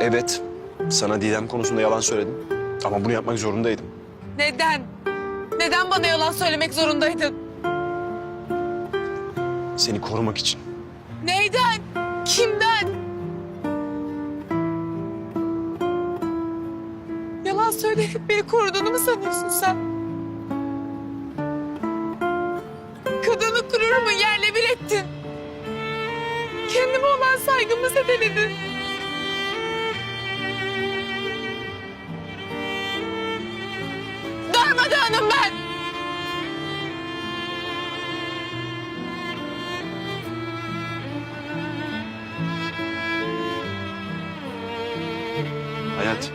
Evet, sana Didem konusunda yalan söyledim. Ama bunu yapmak zorundaydım. Neden? Neden bana yalan söylemek zorundaydın? Seni korumak için. Neyden? Kimden? Yalan söyleyip beni koruduğunu mu sanıyorsun sen? Kadının gururumu yerle bir ettin. Kendime olan saygımı zedeledin. Darmadağınım ben. Hayat,